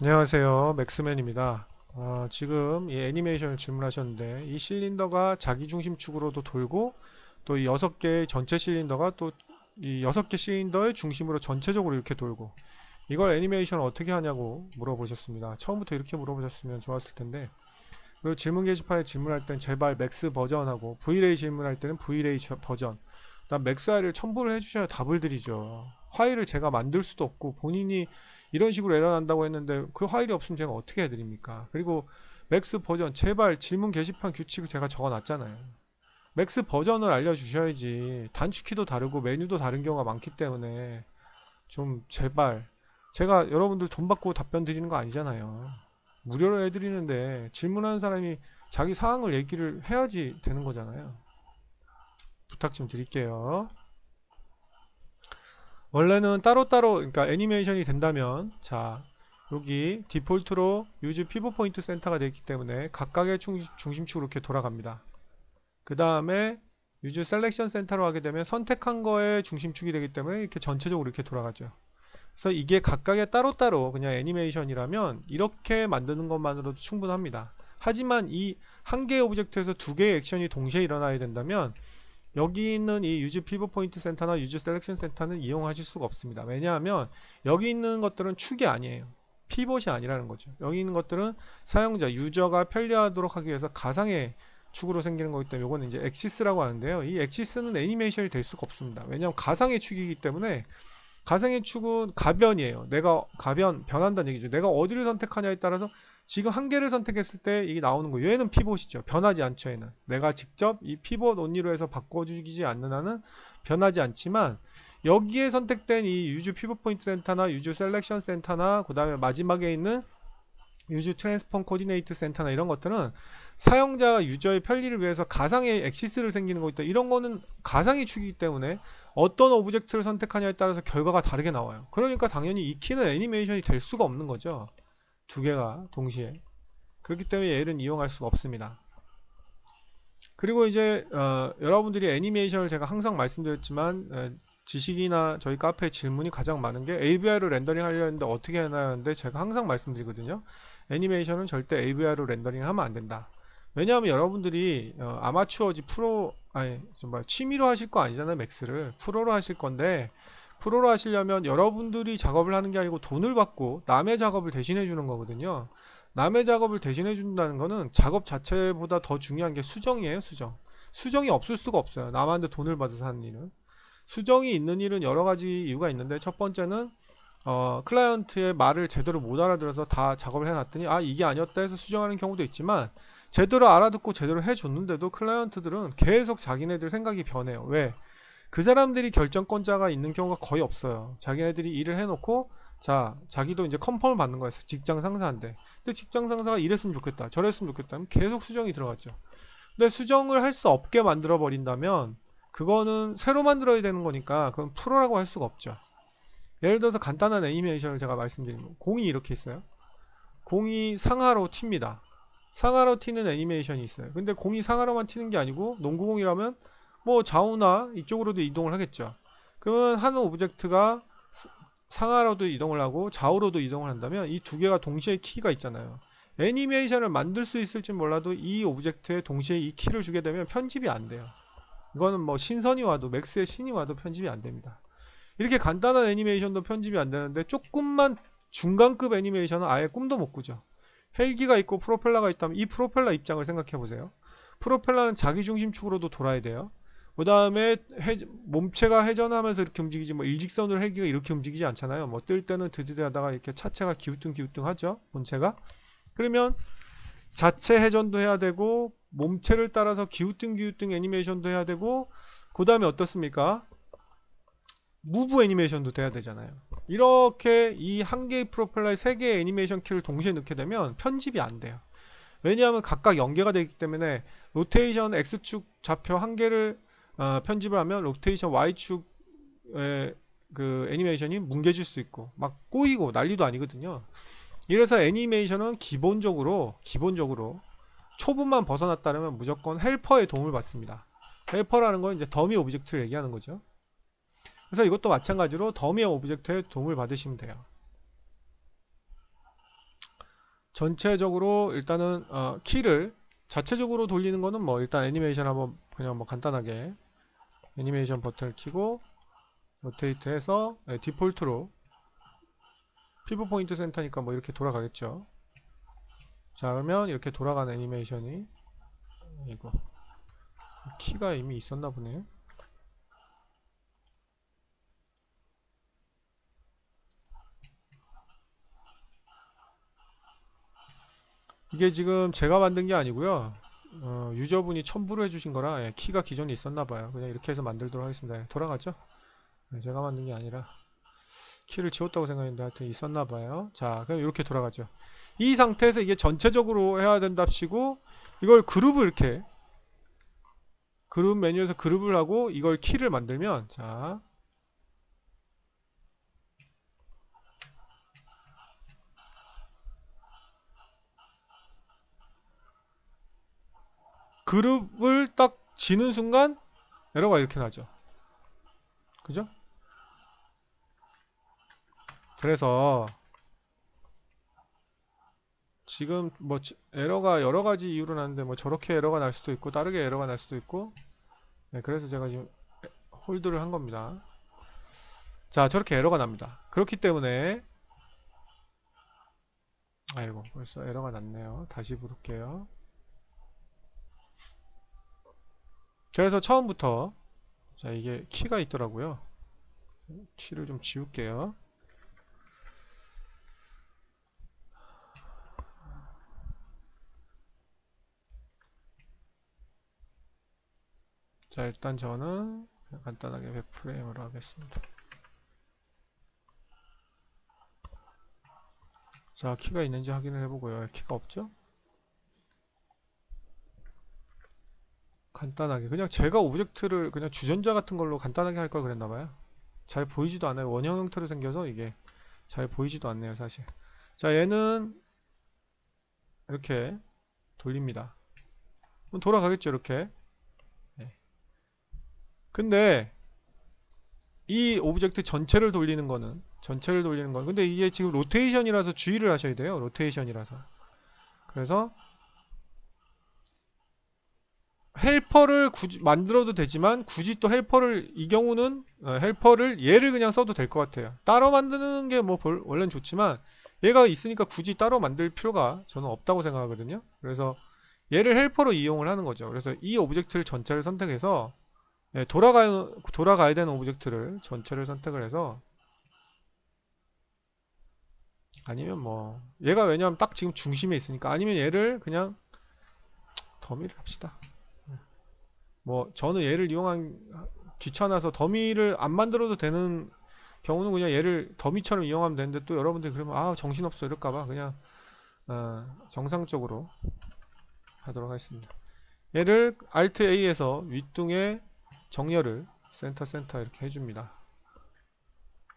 안녕하세요. 맥스맨입니다. 어, 지금 이 애니메이션을 질문하셨는데 이 실린더가 자기 중심축으로도 돌고 또 이 6개의 전체 실린더가 또 이 6개 실린더의 중심으로 전체적으로 이렇게 돌고 이걸 애니메이션을 어떻게 하냐고 물어보셨습니다. 처음부터 이렇게 물어보셨으면 좋았을 텐데 그리고 질문 게시판에 질문할 땐 제발 맥스 버전하고 V레이 질문할 때는 V레이 버전 난 맥스 파일을 첨부를 해주셔야 답을 드리죠 파일을 제가 만들 수도 없고 본인이 이런 식으로 에러 난다고 했는데 그 파일이 없으면 제가 어떻게 해드립니까? 그리고 맥스 버전 제발 질문 게시판 규칙을 제가 적어놨잖아요. 맥스 버전을 알려주셔야지 단축키도 다르고 메뉴도 다른 경우가 많기 때문에 좀 제발 제가 여러분들 돈 받고 답변 드리는 거 아니잖아요. 무료로 해드리는데 질문하는 사람이 자기 사항을 얘기를 해야지 되는 거잖아요. 부탁 좀 드릴게요. 원래는 따로따로 그러니까 애니메이션이 된다면 자 여기 디폴트로 유즈 피보 포인트 센터가 되어 있기 때문에 각각의 중심축으로 이렇게 돌아갑니다. 그 다음에 유즈 셀렉션 센터로 하게 되면 선택한 거에 중심축이 되기 때문에 이렇게 전체적으로 이렇게 돌아가죠. 그래서 이게 각각의 따로따로 그냥 애니메이션이라면 이렇게 만드는 것만으로도 충분합니다. 하지만 이 한 개의 오브젝트에서 두 개의 액션이 동시에 일어나야 된다면 여기 있는 이 유즈 피벗 포인트 센터나 유즈 셀렉션 센터는 이용하실 수가 없습니다. 왜냐하면 여기 있는 것들은 축이 아니에요. 피벗이 아니라는 거죠. 여기 있는 것들은 사용자, 유저가 편리하도록 하기 위해서 가상의 축으로 생기는 거기 때문에 이거는 이제 엑시스라고 하는데요. 이 엑시스는 애니메이션이 될 수가 없습니다. 왜냐하면 가상의 축이기 때문에 가상의 축은 가변이에요. 내가 가변, 변한다는 얘기죠. 내가 어디를 선택하냐에 따라서 지금 한 개를 선택했을 때 이게 나오는 거 얘는 피봇이죠. 변하지 않죠. 얘는 내가 직접 이 피봇 온리로 해서 바꿔주지 않는 한은 변하지 않지만 여기에 선택된 이 유즈 피봇 포인트 센터나 유즈 셀렉션 센터나 그 다음에 마지막에 있는 유즈 트랜스폼 코디네이트 센터나 이런 것들은 사용자가 유저의 편리를 위해서 가상의 엑시스를 생기는 거 있다. 이런 거는 가상의 축이기 때문에 어떤 오브젝트를 선택하냐에 따라서 결과가 다르게 나와요. 그러니까 당연히 이 키는 애니메이션이 될 수가 없는 거죠. 두 개가 동시에. 그렇기 때문에 얘를 이용할 수가 없습니다. 그리고 이제 어, 여러분들이 애니메이션을 제가 항상 말씀드렸지만 어, 지식이나 저희 카페 질문이 가장 많은 게 AVI로 렌더링 하려 했는데 어떻게 하는데 제가 항상 말씀드리거든요. 애니메이션은 절대 AVI로 렌더링을 하면 안 된다. 왜냐하면 여러분들이 어, 아마추어지 프로 아니 정말 취미로 하실 거 아니잖아요 맥스를. 프로로 하실 건데 프로로 하시려면 여러분들이 작업을 하는 게 아니고 돈을 받고 남의 작업을 대신해 주는 거거든요. 남의 작업을 대신해 준다는 거는 작업 자체보다 더 중요한 게 수정이에요, 수정. 수정이 없을 수가 없어요. 남한테 돈을 받아서 하는 일은. 수정이 있는 일은 여러 가지 이유가 있는데 첫 번째는 어, 클라이언트의 말을 제대로 못 알아들어서 다 작업을 해놨더니 아 이게 아니었다 해서 수정하는 경우도 있지만 제대로 알아듣고 제대로 해줬는데도 클라이언트들은 계속 자기네들 생각이 변해요. 왜? 그 사람들이 결정권자가 있는 경우가 거의 없어요. 자기네들이 일을 해놓고 자 자기도 이제 컨펌을 받는 거예요. 직장 상사한테. 근데 직장 상사가 이랬으면 좋겠다. 저랬으면 좋겠다. 면 계속 수정이 들어갔죠. 근데 수정을 할 수 없게 만들어 버린다면 그거는 새로 만들어야 되는 거니까 그건 프로라고 할 수가 없죠. 예를 들어서 간단한 애니메이션을 제가 말씀드리면 공이 이렇게 있어요. 공이 상하로 튑니다. 상하로 튀는 애니메이션이 있어요. 근데 공이 상하로만 튀는 게 아니고 농구공이라면 뭐 좌우나 이쪽으로도 이동을 하겠죠. 그러면 한 오브젝트가 상하로도 이동을 하고 좌우로도 이동을 한다면 이 두 개가 동시에 키가 있잖아요. 애니메이션을 만들 수 있을지 몰라도 이 오브젝트에 동시에 이 키를 주게 되면 편집이 안 돼요. 이거는 뭐 신선이 와도 맥스의 신이 와도 편집이 안 됩니다. 이렇게 간단한 애니메이션도 편집이 안 되는데 조금만 중간급 애니메이션은 아예 꿈도 못 꾸죠. 헬기가 있고 프로펠러가 있다면 이 프로펠러 입장을 생각해 보세요. 프로펠러는 자기중심축으로도 돌아야 돼요. 그 다음에 몸체가 회전하면서 이렇게 움직이지 뭐 일직선으로 헬기가 이렇게 움직이지 않잖아요. 뭐 뜰 때는 드드드 하다가 이렇게 차체가 기우뚱 기우뚱 하죠. 본체가. 그러면 자체 회전도 해야 되고 몸체를 따라서 기우뚱 기우뚱 애니메이션도 해야 되고 그 다음에 어떻습니까? 무브 애니메이션도 돼야 되잖아요. 이렇게 이 한 개의 프로펠러에 세 개의 애니메이션 키를 동시에 넣게 되면 편집이 안 돼요. 왜냐하면 각각 연계가 되기 때문에 로테이션 X축 좌표 한 개를 어, 편집을 하면 로테이션 Y축의 그 애니메이션이 뭉개질 수 있고 막 꼬이고 난리도 아니거든요. 이래서 애니메이션은 기본적으로 기본적으로 초분만 벗어났다면 무조건 헬퍼의 도움을 받습니다. 헬퍼라는 건 이제 더미 오브젝트를 얘기하는 거죠. 그래서 이것도 마찬가지로 더미 오브젝트의 도움을 받으시면 돼요. 전체적으로 일단은 어, 키를 자체적으로 돌리는 거는 뭐 일단 애니메이션 한번 그냥 뭐 간단하게 애니메이션 버튼을 키고 로테이트 해서 네, 디폴트로 피부 포인트 센터니까 뭐 이렇게 돌아가겠죠. 자 그러면 이렇게 돌아가는 애니메이션이 이거 키가 이미 있었나 보네요 이게 지금 제가 만든 게 아니고요 어, 유저분이 첨부를 해주신 거라 예, 키가 기존에 있었나 봐요. 그냥 이렇게 해서 만들도록 하겠습니다. 예, 돌아가죠? 네, 제가 만든 게 아니라 키를 지웠다고 생각했는데 하여튼 있었나 봐요. 자 그럼 이렇게 돌아가죠. 이 상태에서 이게 전체적으로 해야 된답시고 이걸 그룹을 이렇게 그룹 메뉴에서 그룹을 하고 이걸 키를 만들면 자 그룹을 딱 지는 순간 에러가 이렇게 나죠. 그죠? 그래서 지금 뭐 에러가 여러 가지 이유로 나는데 뭐 저렇게 에러가 날 수도 있고 다르게 에러가 날 수도 있고 네, 그래서 제가 지금 홀드를 한 겁니다. 자 저렇게 에러가 납니다. 그렇기 때문에 아이고 벌써 에러가 났네요. 다시 부를게요. 그래서 처음부터 자 이게 키가 있더라고요. 키를 좀 지울게요. 자 일단 저는 간단하게 웹프레임으로 하겠습니다. 자 키가 있는지 확인을 해보고요. 키가 없죠 간단하게. 그냥 제가 오브젝트를 그냥 주전자 같은 걸로 간단하게 할 걸 그랬나봐요. 잘 보이지도 않아요. 원형 형태로 생겨서 이게 잘 보이지도 않네요 사실. 자 얘는 이렇게 돌립니다. 돌아가겠죠 이렇게. 네. 근데 이 오브젝트 전체를 돌리는 거는 전체를 돌리는 건. 근데 이게 지금 로테이션이라서 주의를 하셔야 돼요 로테이션이라서. 그래서 헬퍼를 굳이 만들어도 되지만 굳이 또 헬퍼를 이 경우는 어, 헬퍼를 얘를 그냥 써도 될 것 같아요. 따로 만드는 게 뭐 원래는 좋지만 얘가 있으니까 굳이 따로 만들 필요가 저는 없다고 생각하거든요. 그래서 얘를 헬퍼로 이용을 하는 거죠. 그래서 이 오브젝트를 전체를 선택해서 예, 돌아가, 돌아가야 되는 오브젝트를 전체를 선택을 해서 아니면 뭐 얘가 왜냐면 딱 지금 중심에 있으니까 아니면 얘를 그냥 더미를 합시다 뭐 저는 얘를 이용한 귀찮아서 더미를 안 만들어도 되는 경우는 그냥 얘를 더미처럼 이용하면 되는데 또 여러분들이 그러면 아 정신없어. 이럴까봐 그냥 어, 정상적으로 하도록 하겠습니다. 얘를 Alt A에서 윗둥에 정렬을 센터 센터 이렇게 해줍니다.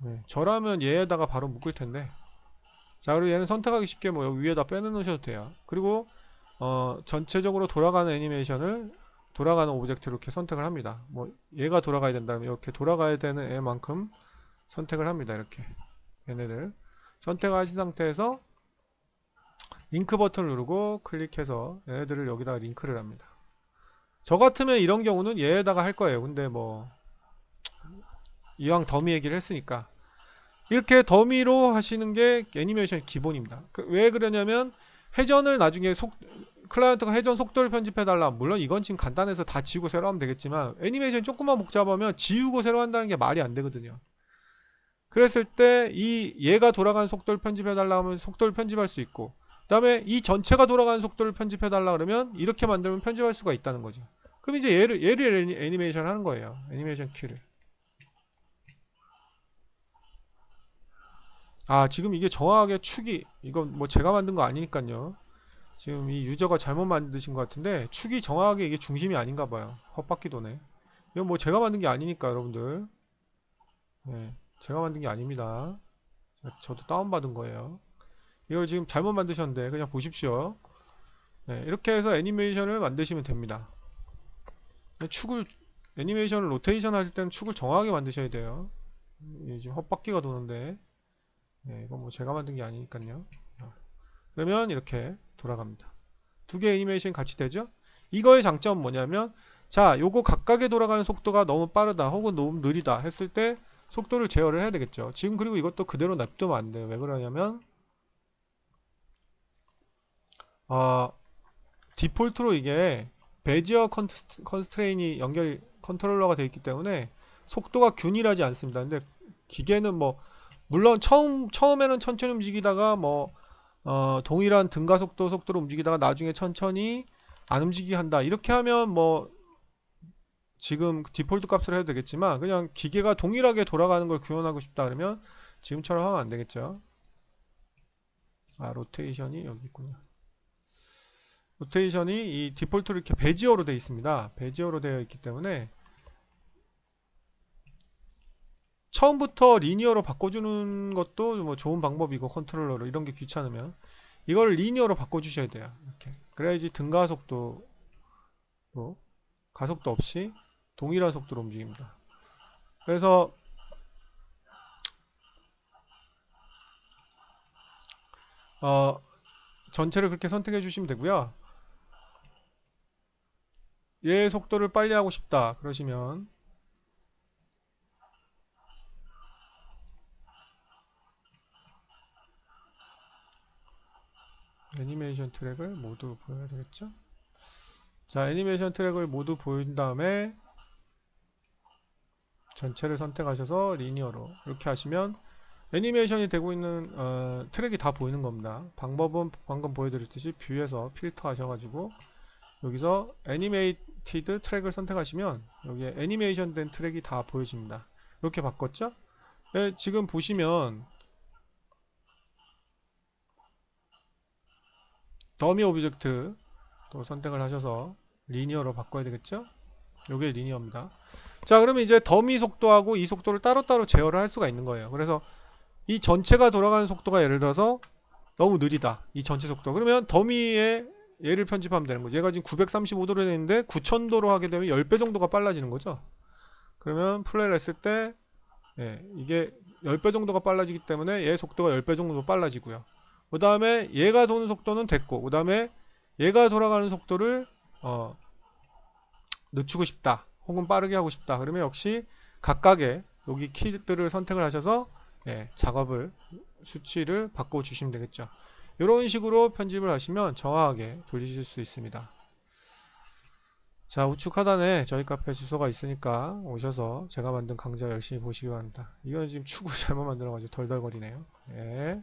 네, 저라면 얘에다가 바로 묶을 텐데. 자 그리고 얘는 선택하기 쉽게 뭐 위에다 빼놓으셔도 돼요. 그리고 어, 전체적으로 돌아가는 애니메이션을 돌아가는 오브젝트를 이렇게 선택을 합니다. 뭐 얘가 돌아가야 된다면 이렇게 돌아가야 되는 애만큼 선택을 합니다. 이렇게 얘네들 선택하신 상태에서 링크 버튼을 누르고 클릭해서 얘네들을 여기다가 링크를 합니다. 저 같으면 이런 경우는 얘에다가 할 거예요. 근데 뭐 이왕 더미 얘기를 했으니까 이렇게 더미로 하시는 게 애니메이션 기본입니다. 그 왜 그러냐면 회전을 나중에 속 클라이언트가 회전 속도를 편집해달라. 물론 이건 지금 간단해서 다 지우고 새로 하면 되겠지만 애니메이션 조금만 복잡하면 지우고 새로 한다는 게 말이 안 되거든요. 그랬을 때 이 얘가 돌아가는 속도를 편집해달라 하면 속도를 편집할 수 있고 그 다음에 이 전체가 돌아가는 속도를 편집해달라 그러면 이렇게 만들면 편집할 수가 있다는 거죠. 그럼 이제 얘를, 얘를 애니메이션 하는 거예요. 애니메이션 키를. 아 지금 이게 정확하게 축이 이건 뭐 제가 만든 거 아니니까요. 지금 이 유저가 잘못 만드신 것 같은데 축이 정확하게 이게 중심이 아닌가 봐요. 헛바퀴 도네. 이건 뭐 제가 만든 게 아니니까 여러분들. 네, 제가 만든 게 아닙니다. 저도 다운받은 거예요. 이걸 지금 잘못 만드셨는데 그냥 보십시오. 네, 이렇게 해서 애니메이션을 만드시면 됩니다. 축을 애니메이션을 로테이션 하실 때는 축을 정확하게 만드셔야 돼요. 지금 헛바퀴가 도는데 네, 이건 뭐 제가 만든 게 아니니까요. 그러면 이렇게 돌아갑니다. 두개 애니메이션이 같이 되죠? 이거의 장점은 뭐냐면 자, 요거 각각의 돌아가는 속도가 너무 빠르다 혹은 너무 느리다 했을 때 속도를 제어를 해야 되겠죠. 지금 그리고 이것도 그대로 냅두면 안 돼요. 왜 그러냐면 어, 디폴트로 이게 베지어 컨스트레인이 연결 컨트롤러가 되어 있기 때문에 속도가 균일하지 않습니다. 근데 기계는 뭐 물론 처음 처음에는 천천히 움직이다가 뭐 어, 동일한 등가 속도 속도로 움직이다가 나중에 천천히 안 움직이게 한다. 이렇게 하면 뭐 지금 디폴트 값을 해도 되겠지만 그냥 기계가 동일하게 돌아가는 걸 구현하고 싶다 그러면 지금처럼 하면 안 되겠죠. 아 로테이션이 여기 있군요. 로테이션이 이 디폴트로 이렇게 베지어로 되어 있습니다. 베지어로 되어 있기 때문에 처음부터 리니어로 바꿔주는 것도 뭐 좋은 방법이고 컨트롤러로 이런 게 귀찮으면 이걸 리니어로 바꿔주셔야 돼요. 이렇게 그래야지 등가 속도로 가속도 없이 동일한 속도로 움직입니다. 그래서 어, 전체를 그렇게 선택해 주시면 되고요. 얘 속도를 빨리 하고 싶다 그러시면 애니메이션 트랙을 모두 보여야 되겠죠? 자, 애니메이션 트랙을 모두 보인 다음에 전체를 선택하셔서 리니어로 이렇게 하시면 애니메이션이 되고 있는 어, 트랙이 다 보이는 겁니다. 방법은 방금 보여드렸듯이 뷰에서 필터 하셔가지고 여기서 애니메이티드 트랙을 선택하시면 여기에 애니메이션 된 트랙이 다 보여집니다. 이렇게 바꿨죠? 네, 지금 보시면 더미 오브젝트 또 선택을 하셔서 리니어로 바꿔야 되겠죠? 요게 리니어입니다. 자 그러면 이제 더미 속도하고 이 속도를 따로따로 제어를 할 수가 있는 거예요. 그래서 이 전체가 돌아가는 속도가 예를 들어서 너무 느리다. 이 전체 속도. 그러면 더미의 얘를 편집하면 되는 거죠. 얘가 지금 935도로 되는데 9000도로 하게 되면 10배 정도가 빨라지는 거죠. 그러면 플레이를 했을 때 예, 이게 10배 정도가 빨라지기 때문에 얘 속도가 10배 정도 빨라지고요. 그 다음에 얘가 도는 속도는 됐고 그 다음에 얘가 돌아가는 속도를 어, 늦추고 싶다 혹은 빠르게 하고 싶다. 그러면 역시 각각의 여기 키들을 선택을 하셔서 예, 작업을 수치를 바꿔 주시면 되겠죠. 이런 식으로 편집을 하시면 정확하게 돌리실 수 있습니다. 자 우측 하단에 저희 카페 주소가 있으니까 오셔서 제가 만든 강좌 열심히 보시기 바랍니다. 이건 지금 축구 잘못 만들어가지고 덜덜거리네요. 예.